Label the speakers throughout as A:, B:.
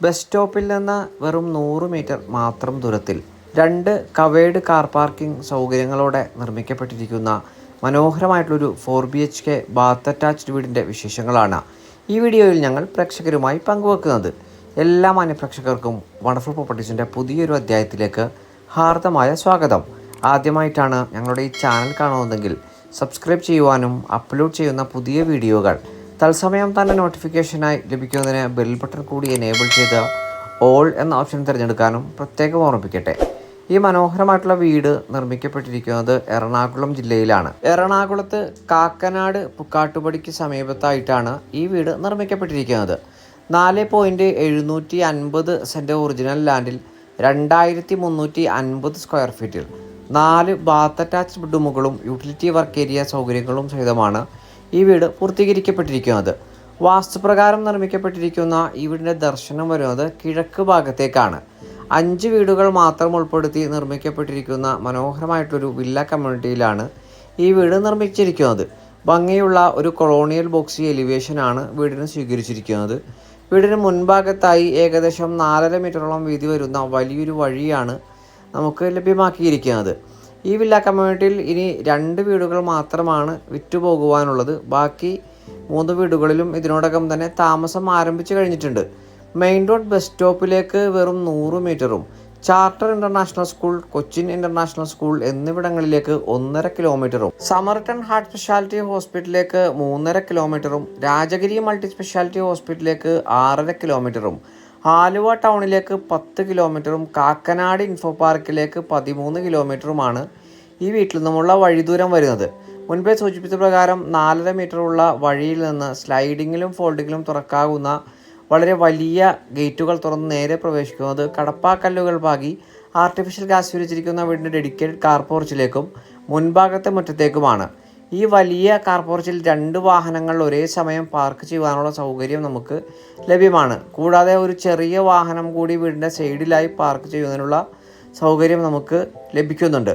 A: Bus സ്റ്റോപ്പിൽ നിന്ന് വെറും നൂറ് മീറ്റർ മാത്രം ദൂരത്തിൽ രണ്ട് കവേഡ് കാർ പാർക്കിംഗ് സൗകര്യങ്ങളോടെ നിർമ്മിക്കപ്പെട്ടിരിക്കുന്ന മനോഹരമായിട്ടുള്ളൊരു four B H K bath attached വീടിന്റെ വിശേഷങ്ങളാണ് ഈ വീഡിയോയിൽ ഞങ്ങൾ പ്രേക്ഷകരുമായി പങ്കുവെക്കുന്നത്. എല്ലാ മാന്യപ്രേക്ഷകർക്കും വണ്ടർഫുൾ പ്രോപ്പർട്ടീസിന്റെ പുതിയൊരു അധ്യായത്തിലേക്ക് ഹാർദമായ സ്വാഗതം. ആദ്യമായിട്ടാണ് ഞങ്ങളുടെ ഈ ചാനൽ കാണുന്നതെങ്കിൽ സബ്സ്ക്രൈബ് ചെയ്യുവാനും അപ്ലോഡ് ചെയ്യുന്ന പുതിയ വീഡിയോകൾ തത്സമയം തന്നെ നോട്ടിഫിക്കേഷനായി ലഭിക്കുന്നതിന് ബെൽ ബട്ടൺ കൂടി എനേബിൾ ചെയ്ത് ഓൾ എന്ന ഓപ്ഷൻ തിരഞ്ഞെടുക്കാനും പ്രത്യേകം ഓർമ്മിപ്പിക്കട്ടെ. ഈ മനോഹരമായിട്ടുള്ള വീട് നിർമ്മിക്കപ്പെട്ടിരിക്കുന്നത് എറണാകുളം ജില്ലയിലാണ്. എറണാകുളത്ത് കാക്കനാട് പുക്കാട്ടുപടിക്ക് സമീപത്തായിട്ടാണ് ഈ വീട് നിർമ്മിക്കപ്പെട്ടിരിക്കുന്നത്. നാല് പോയിന്റ് എഴുന്നൂറ്റി അൻപത് സെന്റ് ഒറിജിനൽ ലാൻഡിൽ രണ്ടായിരത്തി മുന്നൂറ്റി അൻപത് സ്ക്വയർ ഫീറ്റിൽ നാല് ബാത്ത് അറ്റാച്ച്ഡ് ബെഡ്റൂമുകളും യൂട്ടിലിറ്റി വർക്ക് ഏരിയ സൗകര്യങ്ങളും സഹിതമാണ് ഈ വീട് പൂർത്തീകരിക്കപ്പെട്ടിരിക്കുന്നത് വാസ്തുപ്രകാരം നിർമ്മിക്കപ്പെട്ടിരിക്കുന്ന ഈ വീടിന്റെ ദർശനം വരുന്നത് കിഴക്ക് ഭാഗത്തേക്കാണ്. അഞ്ച് വീടുകൾ മാത്രം ഉൾപ്പെടുത്തി നിർമ്മിക്കപ്പെട്ടിരിക്കുന്ന മനോഹരമായിട്ടൊരു വില്ല കമ്മ്യൂണിറ്റിയിലാണ് ഈ വീട് നിർമ്മിച്ചിരിക്കുന്നത്. ഭംഗിയുള്ള ഒരു കൊളോണിയൽ ബോക്സി എലിവേഷനാണ് വീടിന് സ്വീകരിച്ചിരിക്കുന്നത്. വീടിന് മുൻഭാഗത്തായി ഏകദേശം നാലര മീറ്ററോളം വീതി വരുന്ന വലിയൊരു വഴിയാണ് നമുക്ക് ലഭ്യമാക്കിയിരിക്കുന്നത്. ഈ വില്ല കമ്മ്യൂണിറ്റിയിൽ ഇനി രണ്ട് വീടുകൾ മാത്രമാണ് വിറ്റുപോകുവാനുള്ളത്. ബാക്കി മൂന്ന് വീടുകളിലും ഇതിനോടകം തന്നെ താമസം ആരംഭിച്ചു കഴിഞ്ഞിട്ടുണ്ട്. മെയിൻ റോഡ് ബസ് സ്റ്റോപ്പിലേക്ക് വെറും നൂറ് മീറ്ററും charter international school Cochin international school എന്നിവിടങ്ങളിലേക്ക് ഒന്നര കിലോമീറ്ററും സമർട്ടൺ ഹാർട്ട് സ്പെഷ്യാലിറ്റി ഹോസ്പിറ്റലിലേക്ക് മൂന്നര കിലോമീറ്ററും രാജഗിരി മൾട്ടി സ്പെഷ്യാലിറ്റി ഹോസ്പിറ്റലിലേക്ക് ആറര കിലോമീറ്ററും ആലുവ ടൗണിലേക്ക് പത്ത് കിലോമീറ്ററും കാക്കനാട് ഇൻഫോ പാർക്കിലേക്ക് പതിമൂന്ന് കിലോമീറ്ററുമാണ് ഈ വീട്ടിൽ നിന്നുമുള്ള വഴിദൂരം വരുന്നത്. മുൻപേ സൂചിപ്പിച്ച പ്രകാരം നാലര മീറ്ററുള്ള വഴിയിൽ നിന്ന് സ്ലൈഡിങ്ങിലും ഫോൾഡിങ്ങിലും തുറക്കാവുന്ന വളരെ വലിയ ഗേറ്റുകൾ തുറന്ന് നേരെ പ്രവേശിക്കുന്നത് കടപ്പാക്കല്ലുകൾ പാകി ആർട്ടിഫിഷ്യൽ ഗ്യാസ് വിരിച്ചിരിക്കുന്ന വീടിന്റെ ഡെഡിക്കേറ്റഡ് കാർ പോർച്ചിലേക്കും മുൻഭാഗത്തെ മുറ്റത്തേക്കുമാണ്. ഈ വലിയ കാർ പോർച്ചിൽ രണ്ട് വാഹനങ്ങൾ ഒരേ സമയം പാർക്ക് ചെയ്യുവാനുള്ള സൗകര്യം നമുക്ക് ലഭ്യമാണ്. കൂടാതെ ഒരു ചെറിയ വാഹനം കൂടി വീടിന്റെ സൈഡിലായി പാർക്ക് ചെയ്യുന്നതിനുള്ള സൗകര്യം നമുക്ക് ലഭിക്കുന്നുണ്ട്.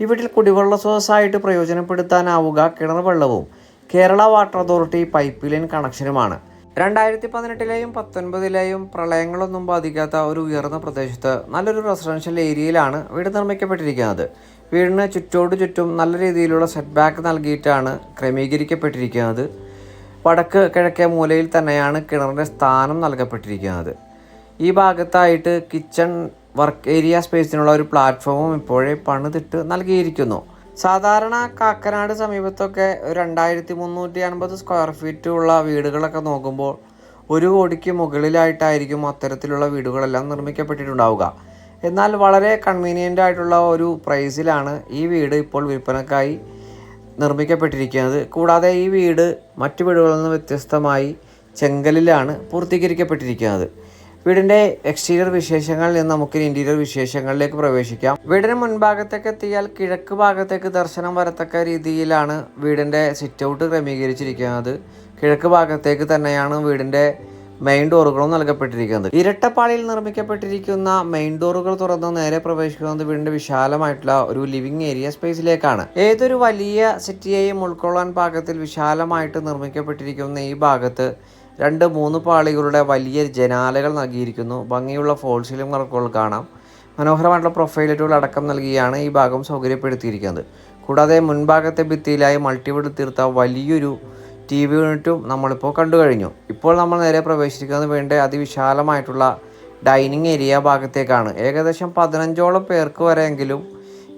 A: ഈ വീട്ടിൽ കുടിവെള്ള സ്രോതസ്സായിട്ട് പ്രയോജനപ്പെടുത്താനാവുക കിണർ വെള്ളവും Kerala water authority pipe line കണക്ഷനുമാണ്. രണ്ടായിരത്തി പതിനെട്ടിലെയും പത്തൊൻപതിലെയും പ്രളയങ്ങളൊന്നും ബാധിക്കാത്ത ഒരു ഉയർന്ന പ്രദേശത്ത് നല്ലൊരു റെസിഡൻഷ്യൽ ഏരിയയിലാണ് വീട് നിർമ്മിക്കപ്പെട്ടിരിക്കുന്നത്. വീടിന് ചുറ്റോട് ചുറ്റും നല്ല രീതിയിലുള്ള സെറ്റ് ബാക്ക് നൽകിയിട്ടാണ് ക്രമീകരിക്കപ്പെട്ടിരിക്കുന്നത്. വടക്ക് കിഴക്കേ മൂലയിൽ തന്നെയാണ് കിണറിന്റെ സ്ഥാനം നൽകപ്പെട്ടിരിക്കുന്നത്. ഈ ഭാഗത്തായിട്ട് കിച്ചൺ വർക്ക് ഏരിയ സ്പേസിനുള്ള ഒരു പ്ലാറ്റ്ഫോമും ഇപ്പോഴേ പണിതിട്ട് നൽകിയിരിക്കുന്നു. സാധാരണ കാക്കനാട് സമീപത്തൊക്കെ രണ്ടായിരത്തി മുന്നൂറ്റി അൻപത് സ്ക്വയർ ഫീറ്റ് ഉള്ള വീടുകളൊക്കെ നോക്കുമ്പോൾ ഒരു കോടിക്ക് മുകളിലായിട്ടായിരിക്കും അത്തരത്തിലുള്ള വീടുകളെല്ലാം നിർമ്മിക്കപ്പെട്ടിട്ടുണ്ടാവുക. എന്നാൽ വളരെ കൺവീനിയന്റ് ആയിട്ടുള്ള ഒരു പ്രൈസിലാണ് ഈ വീട് ഇപ്പോൾ വിൽപ്പനക്കായി നിർമ്മിക്കപ്പെട്ടിരിക്കുന്നത്. കൂടാതെ ഈ വീട് മറ്റു വീടുകളിൽ നിന്ന് വ്യത്യസ്തമായി ചെങ്കലിലാണ് പൂർത്തീകരിക്കപ്പെട്ടിരിക്കുന്നത്. വീടിന്റെ എക്സ്റ്റീരിയർ വിശേഷങ്ങളിൽ നിന്ന് നമുക്ക് ഇന്റീരിയർ വിശേഷങ്ങളിലേക്ക് പ്രവേശിക്കാം. വീടിന് മുൻഭാഗത്തേക്ക് എത്തിയാൽ കിഴക്ക് ഭാഗത്തേക്ക് ദർശനം വരത്തക്ക രീതിയിലാണ് വീടിന്റെ സിറ്റ് ഔട്ട് ക്രമീകരിച്ചിരിക്കുന്നത്. കിഴക്ക് ഭാഗത്തേക്ക് തന്നെയാണ് വീടിന്റെ മെയിൻ ഡോറുകളും നൽകപ്പെട്ടിരിക്കുന്നത്. ഇരട്ടപ്പാളിയിൽ നിർമ്മിക്കപ്പെട്ടിരിക്കുന്ന മെയിൻ ഡോറുകൾ തുറന്ന് നേരെ പ്രവേശിക്കുന്നത് വീടിന്റെ വിശാലമായിട്ടുള്ള ഒരു ലിവിംഗ് ഏരിയ സ്പേസിലേക്കാണ് ഏതൊരു വലിയ സിറ്റിയെയും ഉൾക്കൊള്ളാൻ പാകത്തിൽ വിശാലമായിട്ട് നിർമ്മിക്കപ്പെട്ടിരിക്കുന്ന ഈ ഭാഗത്ത് രണ്ട് മൂന്ന് പാളികളുടെ വലിയ ജനാലകൾ നൽകിയിരിക്കുന്നു. ഭംഗിയുള്ള ഫോൾസിലും വർക്കുകൾ കാണാം. മനോഹരമായിട്ടുള്ള പ്രൊഫൈലറ്റുകൾ അടക്കം നൽകിയാണ് ഈ ഭാഗം സൗകര്യപ്പെടുത്തിയിരിക്കുന്നത്. കൂടാതെ മുൻഭാഗത്തെ ഭിത്തിയിലായി മൾട്ടിവുഡ് തീർത്ത വലിയൊരു ടി വി യൂണിറ്റും നമ്മളിപ്പോൾ കണ്ടു കഴിഞ്ഞു. ഇപ്പോൾ നമ്മൾ നേരെ പ്രവേശിക്കുന്നത് വേണ്ട അതിവിശാലമായിട്ടുള്ള ഡൈനിങ് ഏരിയ ഭാഗത്തേക്കാണ്. ഏകദേശം പതിനഞ്ചോളം പേർക്ക് വരെയെങ്കിലും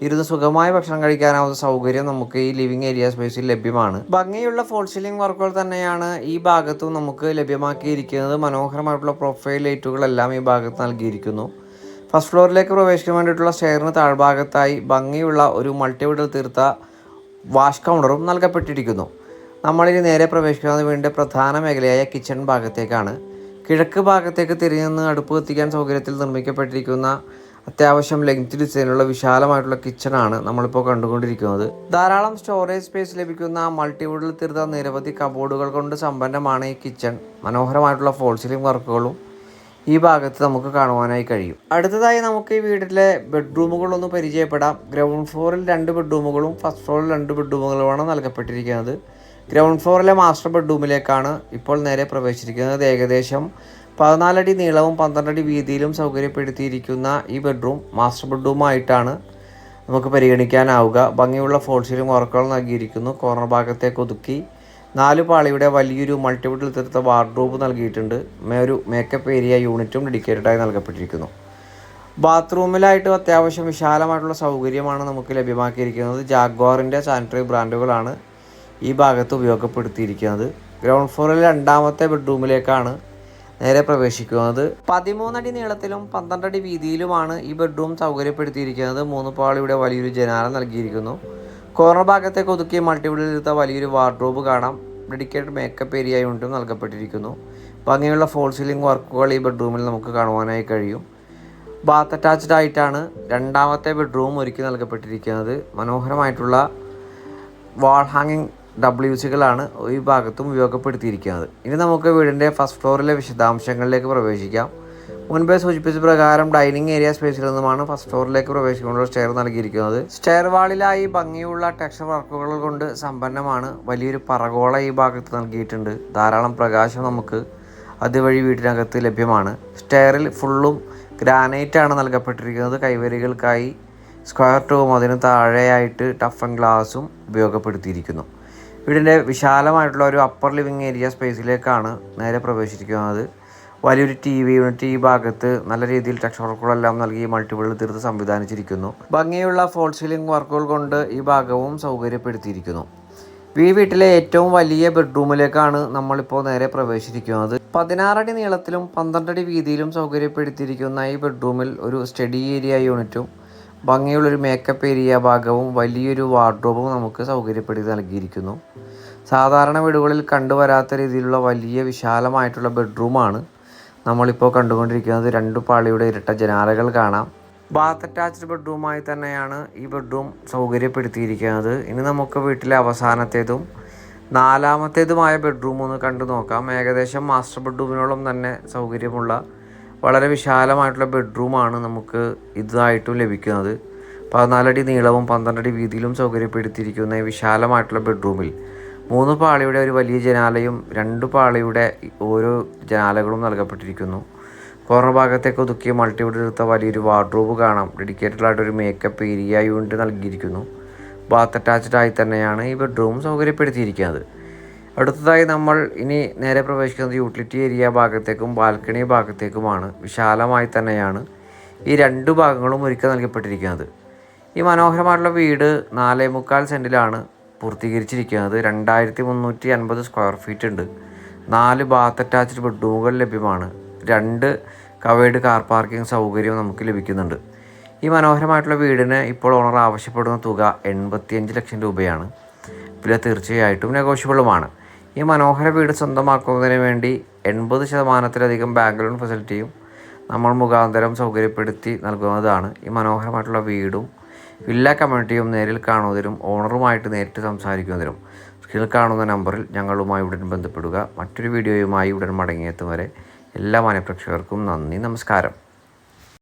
A: ഇരുന്ന് സുഖമായി ഭക്ഷണം കഴിക്കാനാവുന്ന സൗകര്യം നമുക്ക് ഈ ലിവിങ് ഏരിയ സ്പേസിൽ ലഭ്യമാണ്. ഭംഗിയുള്ള ഫോൾ സീലിംഗ് വർക്കുകൾ തന്നെയാണ് ഈ ഭാഗത്തും നമുക്ക് ലഭ്യമാക്കിയിരിക്കുന്നത്. മനോഹരമായിട്ടുള്ള പ്രൊഫൈൽ ലൈറ്റുകളെല്ലാം ഈ ഭാഗത്ത് നൽകിയിരിക്കുന്നു. ഫസ്റ്റ് ഫ്ലോറിലേക്ക് പ്രവേശിക്കാൻ വേണ്ടിയിട്ടുള്ള സ്റ്റെയറിന് താഴ്ഭാഗത്തായി ഭംഗിയുള്ള ഒരു മൾട്ടിവിഡൽ തീർത്ത വാഷ് കൗണ്ടറും നൽകപ്പെട്ടിരിക്കുന്നു. നമ്മളിനി നേരെ പ്രവേശിക്കുന്നത് വീടിന്റെ പ്രധാന മേഖലയായ കിച്ചൺ ഭാഗത്തേക്കാണ്. കിഴക്ക് ഭാഗത്തേക്ക് തിരിഞ്ഞ് അടുപ്പ് കത്തിക്കാൻ സൗകര്യത്തിൽ നിർമ്മിക്കപ്പെട്ടിരിക്കുന്ന അത്യാവശ്യം ലെങ്ത് ഡിസൈനുള്ള വിശാലമായിട്ടുള്ള കിച്ചണാണ് നമ്മളിപ്പോൾ കണ്ടുകൊണ്ടിരിക്കുന്നത്. ധാരാളം സ്റ്റോറേജ് സ്പേസ് ലഭിക്കുന്ന മൾട്ടിവുഡിൽ തീർത്ത നിരവധി കബോർഡുകൾ കൊണ്ട് സമ്പന്നമാണ് ഈ കിച്ചൺ മനോഹരമായിട്ടുള്ള ഫോൾ വർക്കുകളും ഈ ഭാഗത്ത് നമുക്ക് കാണുവാനായി കഴിയും. അടുത്തതായി നമുക്ക് ഈ വീട്ടിലെ ബെഡ്റൂമുകളൊന്ന് പരിചയപ്പെടാം. ഗ്രൗണ്ട് ഫ്ലോറിൽ രണ്ട് ബെഡ്റൂമുകളും ഫസ്റ്റ് ഫ്ലോറിൽ രണ്ട് ബെഡ്റൂമുകളുമാണ് നൽകപ്പെട്ടിരിക്കുന്നത്. ഗ്രൗണ്ട് ഫ്ലോറിലെ മാസ്റ്റർ ബെഡ്റൂമിലേക്കാണ് ഇപ്പോൾ നേരെ പ്രവേശിച്ചിരിക്കുന്നത്. ഏകദേശം പതിനാലടി നീളവും പന്ത്രണ്ടടി വീതിയിലും സൗകര്യപ്പെടുത്തിയിരിക്കുന്ന ഈ ബെഡ്റൂം മാസ്റ്റർ ബെഡ്റൂമായിട്ടാണ് നമുക്ക് പരിഗണിക്കാനാവുക. ഭംഗിയുള്ള ഫോൾ സീലിംഗ് വർക്കുകൾ നൽകിയിരിക്കുന്നു. കോർണർ ഭാഗത്തേക്ക് ഒതുക്കി നാല് പാളിയുടെ വലിയൊരു മൾട്ടിപ്പിൾ തീർത്ത വാർഡ്രോബ് നൽകിയിട്ടുണ്ട്. ഒരു മേക്കപ്പ് ഏരിയ യൂണിറ്റും ഡെഡിക്കേറ്റഡായി നൽകപ്പെട്ടിരിക്കുന്നു. ബാത്റൂമിലായിട്ട് അത്യാവശ്യം വിശാലമായിട്ടുള്ള സൗകര്യമാണ് നമുക്ക് ലഭ്യമാക്കിയിരിക്കുന്നത്. ജാഗ്വാറിന്റെ സാനിറ്ററി ബ്രാൻഡുകളാണ് ഈ ഭാഗത്ത് ഉപയോഗപ്പെടുത്തിയിരിക്കുന്നത്. ഗ്രൗണ്ട് ഫ്ലോറിൽ രണ്ടാമത്തെ ബെഡ്റൂമിലേക്കാണ് നേരെ പ്രവേശിക്കുന്നത്. പതിമൂന്നടി നീളത്തിലും പന്ത്രണ്ടടി വീതിയിലുമാണ് ഈ ബെഡ്റൂം സൗകര്യപ്പെടുത്തിയിരിക്കുന്നത്. മൂന്ന് പാളിയുടെ വലിയൊരു ജനാല നൽകിയിരിക്കുന്നു. കോർണർ ഭാഗത്തേക്ക് ഒതുക്കി മൾട്ടിപ്പിളിലെടുത്ത വലിയൊരു വാർഡ്രോബ് കാണാം. ഡെഡിക്കേറ്റഡ് മേക്കപ്പ് ഏരിയ യൂണിറ്റും നൽകപ്പെട്ടിരിക്കുന്നു. ഭംഗിയുള്ള ഫോൾ സീലിംഗ് വർക്കുകൾ ഈ ബെഡ്റൂമിൽ നമുക്ക് കാണുവാനായി കഴിയും. ബാത്ത് അറ്റാച്ച്ഡ് ആയിട്ടാണ് രണ്ടാമത്തെ ബെഡ്റൂം ഒരുക്കി നൽകപ്പെട്ടിരിക്കുന്നത്. മനോഹരമായിട്ടുള്ള വാൾ ഹാങ്ങിങ് ഡബ്ല്യു സികളാണ് ഈ ഭാഗത്തും ഉപയോഗപ്പെടുത്തിയിരിക്കുന്നത്. ഇനി നമുക്ക് വീടിന്റെ ഫസ്റ്റ് ഫ്ലോറിലെ വിശദാംശങ്ങളിലേക്ക് പ്രവേശിക്കാം. മുൻപേ സൂചിപ്പിച്ച പ്രകാരം ഡൈനിങ് ഏരിയ സ്പേസിൽ നിന്നുമാണ് ഫസ്റ്റ് ഫ്ലോറിലേക്ക് പ്രവേശിക്കുമ്പോൾ സ്റ്റെയർ നൽകിയിരിക്കുന്നത്. സ്റ്റെയർ വാളിലായി ഭംഗിയുള്ള ടെക്സ്ചർ വർക്കുകൾ കൊണ്ട് സമ്പന്നമാണ്. വലിയൊരു പറകോള ഈ ഭാഗത്ത് നൽകിയിട്ടുണ്ട്. ധാരാളം പ്രകാശം നമുക്ക് അതുവഴി വീട്ടിനകത്ത് ലഭ്യമാണ്. സ്റ്റെയറിൽ ഫുള്ളും ഗ്രാനൈറ്റ് ആണ് നൽകപ്പെട്ടിരിക്കുന്നത്. കൈവരികൾക്കായി സ്ക്വയർ ടൂവും അതിന് താഴെയായിട്ട് ടഫ് ടഫൻ ഗ്ലാസും ഉപയോഗപ്പെടുത്തിയിരിക്കുന്നു. വീടിന്റെ വിശാലമായിട്ടുള്ള ഒരു അപ്പർ ലിവിങ് ഏരിയ സ്പേസിലേക്കാണ് നേരെ പ്രവേശിച്ചിരിക്കുന്നത്. വലിയൊരു ടി വി യൂണിറ്റ് ഈ ഭാഗത്ത് നല്ല രീതിയിൽ വർക്കുകളെല്ലാം നൽകി മൾട്ടിപ്പിൾ തീർത്ത് സംവിധാനിച്ചിരിക്കുന്നു. ഭംഗിയുള്ള ഫോൾ സീലിംഗ് വർക്കുകൾ കൊണ്ട് ഈ ഭാഗവും സൗകര്യപ്പെടുത്തിയിരിക്കുന്നു. ഈ വീട്ടിലെ ഏറ്റവും വലിയ ബെഡ്റൂമിലേക്കാണ് നമ്മളിപ്പോൾ നേരെ പ്രവേശിച്ചിരിക്കുന്നത്. പതിനാറടി നീളത്തിലും പന്ത്രണ്ടടി വീതിയിലും സൗകര്യപ്പെടുത്തിയിരിക്കുന്ന ഈ ബെഡ്റൂമിൽ ഒരു സ്റ്റഡി ഏരിയ യൂണിറ്റും ഭംഗിയുള്ളൊരു മേക്കപ്പ് ഏരിയ ഭാഗവും വലിയൊരു വാർഡ്രോബും നമുക്ക് സൗകര്യപ്പെടുത്തി നൽകിയിരിക്കുന്നു. സാധാരണ വീടുകളിൽ കണ്ടുവരാത്ത രീതിയിലുള്ള വലിയ വിശാലമായിട്ടുള്ള ബെഡ്റൂമാണ് നമ്മളിപ്പോൾ കണ്ടുകൊണ്ടിരിക്കുന്നത് രണ്ട് പാളിയുടെ ഇരട്ട ജനാലകൾ കാണാം. ബാത്ത് അറ്റാച്ച്ഡ് ബെഡ്റൂമായി തന്നെയാണ് ഈ ബെഡ്റൂം സൗകര്യപ്പെടുത്തിയിരിക്കുന്നത്. ഇനി നമുക്ക് വീട്ടിലെ അവസാനത്തേതും നാലാമത്തേതുമായ ബെഡ്റൂം ഒന്ന് കണ്ടു നോക്കാം. ഏകദേശം മാസ്റ്റർ ബെഡ്റൂമിനോളം തന്നെ സൗകര്യമുള്ള വളരെ വിശാലമായിട്ടുള്ള ബെഡ്റൂമാണ് നമുക്ക് ഇതായിട്ടും ലഭിക്കുന്നത്. പതിനാലടി നീളവും പന്ത്രണ്ടടി വീതിയിലും സൗകര്യപ്പെടുത്തിയിരിക്കുന്ന ഈ വിശാലമായിട്ടുള്ള ബെഡ്റൂമിൽ മൂന്ന് പാളിയുടെ ഒരു വലിയ ജനാലയും രണ്ട് പാളിയുടെ ഓരോ ജനാലകളും നൽകപ്പെട്ടിരിക്കുന്നു. കോർണർ ഭാഗത്തേക്ക് ഒതുക്കിയ മൾട്ടിവുഡ് എടുത്ത വലിയൊരു വാർഡ്രോബ് കാണാം. ഡെഡിക്കേറ്റഡ് ആയിട്ടൊരു മേക്കപ്പ് ഏരിയ യൂണിറ്റ് നൽകിയിരിക്കുന്നു. ബാത്ത് അറ്റാച്ച്ഡ് ആയി തന്നെയാണ് ഈ ബെഡ്റൂം സൗകര്യപ്പെടുത്തിയിരിക്കുന്നത്. അടുത്തതായി നമ്മൾ ഇനി നേരെ പ്രവേശിക്കുന്നത് യൂട്ടിലിറ്റി ഏരിയ ഭാഗത്തേക്കും ബാൽക്കണി ഭാഗത്തേക്കുമാണ്. വിശാലമായി തന്നെയാണ് ഈ രണ്ട് ഭാഗങ്ങളും ഒരുക്കി നൽകപ്പെട്ടിരിക്കുന്നത്. ഈ മനോഹരമായിട്ടുള്ള വീട് നാലേ മുക്കാൽ സെന്റിലാണ് പൂർത്തീകരിച്ചിരിക്കുന്നത്. രണ്ടായിരത്തി മുന്നൂറ്റി അൻപത് സ്ക്വയർ ഫീറ്റ് ഉണ്ട്. നാല് ബാത്ത് അറ്റാച്ച്ഡ് ബെഡ്റൂമുകൾ ലഭ്യമാണ്. രണ്ട് കവേഡ് കാർ പാർക്കിംഗ് സൗകര്യം നമുക്ക് ലഭിക്കുന്നുണ്ട്. ഈ മനോഹരമായിട്ടുള്ള വീടിന് ഇപ്പോൾ ഓണർ ആവശ്യപ്പെടുന്ന തുക എൺപത്തിയഞ്ച് ലക്ഷം രൂപയാണ്. വില തീർച്ചയായിട്ടും നെഗോഷ്യബിളുമാണ് ഈ മനോഹര വീട് സ്വന്തമാക്കുന്നതിന് വേണ്ടി എൺപത് ശതമാനത്തിലധികം ബാങ്ക് ലോൺ ഫെസിലിറ്റിയും നമ്മൾ മുഖാന്തരം സൗകര്യപ്പെടുത്തി നൽകുന്നതാണ് ഈ മനോഹരമായിട്ടുള്ള വീടും വില്ല കമ്മ്യൂണിറ്റിയും നേരിൽ കാണുന്നതിനും ഓണറുമായിട്ട് നേരിട്ട് സംസാരിക്കുന്നതിനും. സ്ക്രീനിൽ കാണുന്ന നമ്പറിൽ ഞങ്ങളുമായി ഉടൻ ബന്ധപ്പെടുക. മറ്റൊരു വീഡിയോയുമായി ഉടൻ മടങ്ങിയെത്തും വരെ എല്ലാ മനപ്രേക്ഷകർക്കും നന്ദി നമസ്കാരം.